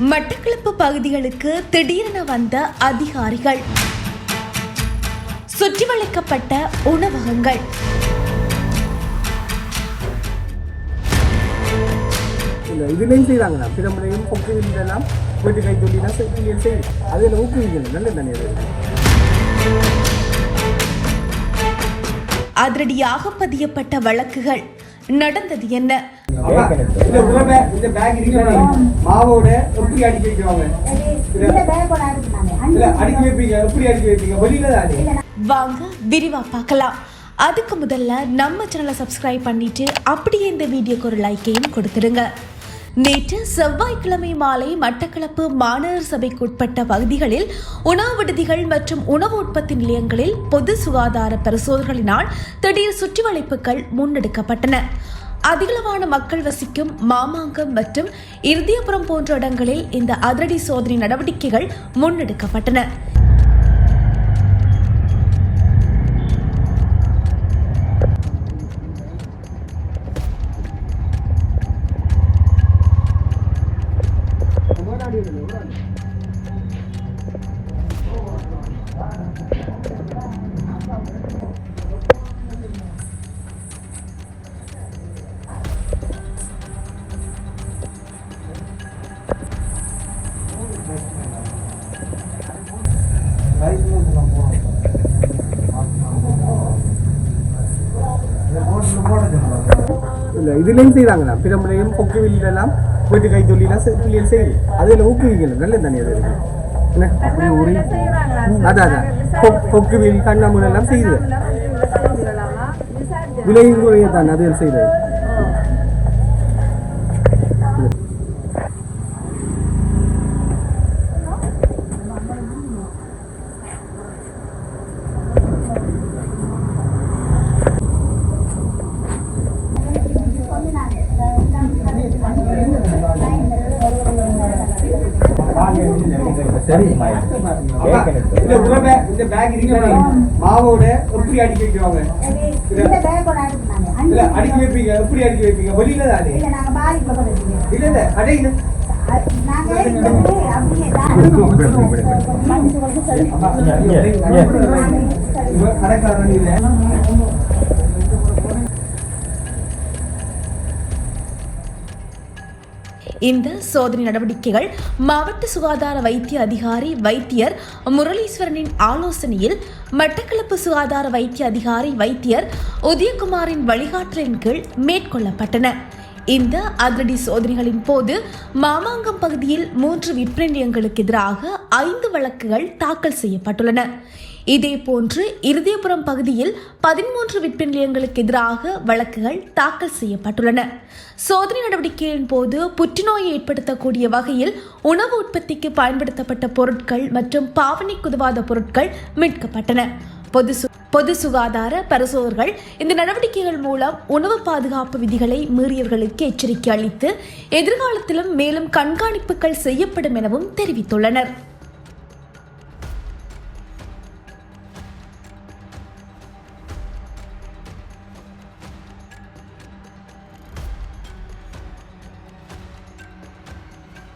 மட்டக்களப்பு பகுதிகளுக்கு திடீரென வந்த அதிகாரிகள். சுற்றி வளைக்கப்பட்ட உணவகங்கள். இதுலேயும் செய்கிறாங்கண்ணா பிரமணையும் கொக்கு இதெல்லாம் வீட்டு கை சொல்லினா செய்யும் செய்யும் அதில் ஊக்குவிக்கணும் நல்ல தானே அது. அதிரடியாக பதியப்பட்ட வழக்குகள். நடந்தது என்ன? இந்த உணவை இந்த பேக் இருக்கிற மாவோட எப்படி அடிக்க வைக்கிறாங்க இல்ல அடிக்க வைப்பீங்க எப்படி அடிக்க வைப்பீங்க? வெளியில தானே வாங்க விரிவா பார்க்கலாம். அதுக்கு முதல்ல நம்ம சேனலை சப்ஸ்கிரைப் பண்ணிட்டு அப்படியே இந்த வீடியோக்கு ஒரு லைக்கையும் கொடுத்துடுங்க. நேற்று செவ்வாய்க்கிழமை மாலை மட்டக்களப்பு மாநகர சபைக்குட்பட்ட பகுதிகளில் உணவு விடுதிகள் மற்றும் உணவு உற்பத்தி நிலையங்களில் பொது சுகாதார பரிசோதனைகளினால் திடீர் சுற்றிவளைப்புகள் முன்னெடுக்கப்பட்டன. அதிகளவான மக்கள் வசிக்கும் மாமாங்கம் மற்றும் இறுதியபுரம் போன்ற இடங்களில் இந்த அதிரடி சோதனை நடவடிக்கைகள் முன்னெடுக்கப்பட்டன. இல்லை இதுலேயும் செய்கிறாங்கண்ணா பிரமணையும் கொக்கு இதெல்லாம் வீட்டு கை சொல்லினா சொல்லியும் செய்யும் அதில் ஊக்குவிக்கணும் நல்ல தானே அது என்ன அப்படி ஊறி அதான் அதான் கொக்கு வில் கண்ணாமூல் எல்லாம் செய்யுது விலையும் குறைய தான் அது செய்யுது இந்த பேக் இருக்கிற மாவோட எப்படி அடிக்க வைக்கிறாங்க? இல்ல அடிக்க வைப்பீங்க எப்படி அடிக்க வைப்பீங்க? வெளியில தானே இல்ல இல்ல அடையில கடைக்காரன் இல்ல. இந்த சோதனை நடவடிக்கைகள் மாவட்ட சுகாதார வைத்திய அதிகாரி வைத்தியர் முரளீஸ்வரனின் ஆலோசனையில் மட்டக்களப்பு சுகாதார வைத்திய அதிகாரி வைத்தியர் உதயகுமாரின் வழிகாட்டலின் கீழ் மேற்கொள்ளப்பட்டன. இந்த அதிரடி சோதனைகளின் போது மாமாங்கம் பகுதியில் மூன்று விற்பனையங்களுக்கு எதிராக ஐந்து வழக்குகள் தாக்கல் செய்யப்பட்டுள்ளன. இதேபோன்று இருதயபுரம் பகுதியில் பதிமூன்று விற்பனை நிலையங்களுக்கு எதிராக வழக்குகள் தாக்கல் செய்யப்பட்டுள்ளன. சோதனை நடவடிக்கையின் போது புற்றுநோயை ஏற்படுத்தக்கூடிய வகையில் உணவு உற்பத்திக்கு பயன்படுத்தப்பட்ட பொருட்கள் மற்றும் பாவனை உதவாத பொருட்கள் மீட்கப்பட்டன. பொது பொது சுகாதார பரிசோதர்கள் இந்த நடவடிக்கைகள் மூலம் உணவு பாதுகாப்பு விதிகளை மீறியவர்களுக்கு எச்சரிக்கை அளித்து எதிர்காலத்திலும் மேலும் கண்காணிப்புகள் செய்யப்படும் எனவும் தெரிவித்துள்ளனர்.